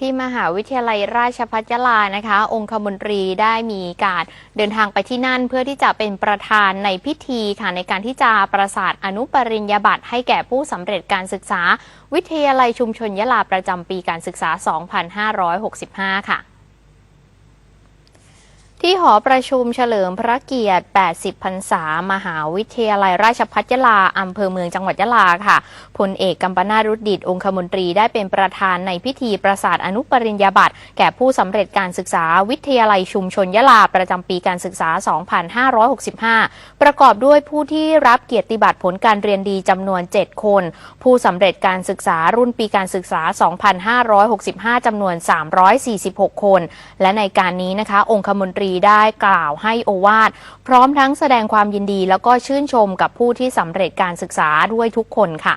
ที่มหาวิทยาลัยราชภัฏยาลานะคะ องคมนตรีได้มีการเดินทางไปที่นั่น เพื่อที่จะเป็นประธานในพิธีค่ะในการที่จะประสาทอนุปริญญาบัตรให้แก่ผู้สำเร็จการศึกษา วิทยาลัยชุมชนยะลาประจำปีการศึกษา 2565 ค่ะ ที่หอประชุมเฉลิมพระเกียรติ 80 พรรษา มหาวิทยาลัยราชภัฏยะลา อำเภอเมืองจังหวัดยะลาค่ะ พลเอกกัมปนาตรุดดิต องคมนตรีได้เป็นประธานในพิธีประสาทอนุปริญญาบัตรแก่ผู้สำเร็จการศึกษาวิทยาลัยชุมชนยะลา ประจำปีการศึกษา 2565 ประกอบด้วยผู้ที่รับเกียรติบัตรผลการเรียนดีจำนวน 7 คน ผู้สำเร็จการศึกษารุ่นปีการศึกษา 2565จำนวน 346 คน และในการนี้นะคะ องคมนตรีได้กล่าวให้โอวาทพร้อมทั้งแสดงความยินดี แล้วก็ชื่นชมกับผู้ที่สำเร็จการศึกษาด้วยทุกคนค่ะ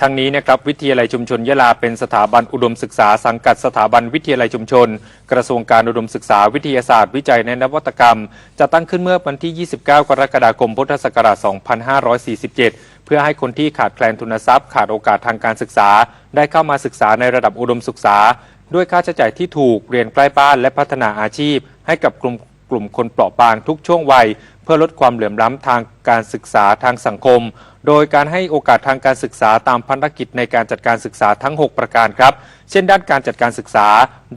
ทั้งนี้นะครับวิทยาลัยชุมชนยะลาเป็นสถาบันอุดมศึกษาสังกัดสถาบันวิทยาลัยชุมชน กระทรวงการอุดมศึกษาวิทยาศาสตร์ วิจัยในนวัตกรรม จะตั้งขึ้นเมื่อวันที่ 29 กรกฎาคมพุทธศักราช 2547 เพื่อให้คนที่ขาดแคลนทุนทรัพย์ขาดโอกาสทางการศึกษา ได้เข้ามาศึกษาในระดับอุดมศึกษา ด้วยค่าใช้จ่ายที่ถูกเรียนใกล้บ้านและพัฒนาอาชีพ ให้กับกลุ่มกลุ่มคนเปราะบางทุกช่วงวัย เพื่อลดความเหลื่อมล้ำทางการศึกษาทางสังคม โดยการให้โอกาสทางการศึกษาตามภารกิจในการจัดการศึกษาทั้ง 6 ประการครับ เช่น ด้านการจัดการศึกษา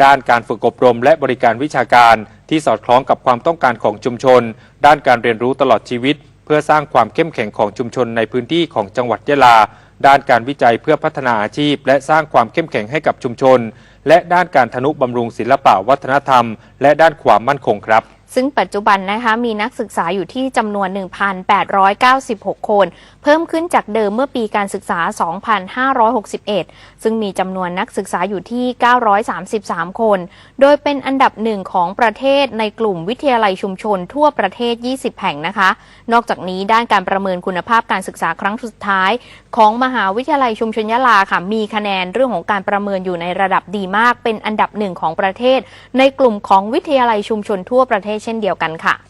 ด้านการฝึกอบรม และบริการวิชาการ ที่สอดคล้องกับความต้องการของชุมชน ด้านการเรียนรู้ตลอดชีวิต เพื่อสร้างความเข้มแข็งของชุมชนในพื้นที่ของจังหวัดยะลา ด้านการวิจัยเพื่อพัฒนาอาชีพ และสร้างความเข้มแข็งให้กับชุมชน และด้านการทนุบำรุงศิลปะวัฒนธรรม และด้านความมั่นคงครับ ซึ่งปัจจุบันนะคะมีนักศึกษาอยู่ที่จำนวน 1,896 คน เพิ่มขึ้นจากเดิมเมื่อปีการศึกษา 2561 ซึ่งมีจำนวนนักศึกษาอยู่ที่ 933 คน โดยเป็นอันดับหนึ่งของประเทศในกลุ่มวิทยาลัยชุมชนทั่วประเทศ 20 แห่งนะคะ นอกจากนี้ด้านการประเมินคุณภาพการศึกษาครั้งสุดท้าย ของมหาวิทยาลัยชุมชนยะลาค่ะมีคะแนนเรื่องของการประเมินอยู่ในระดับดีมาก เป็นอันดับหนึ่งของประเทศ ในกลุ่มของวิทยาลัยชุมชนทั่วประเทศเช่นเดียวกันค่ะ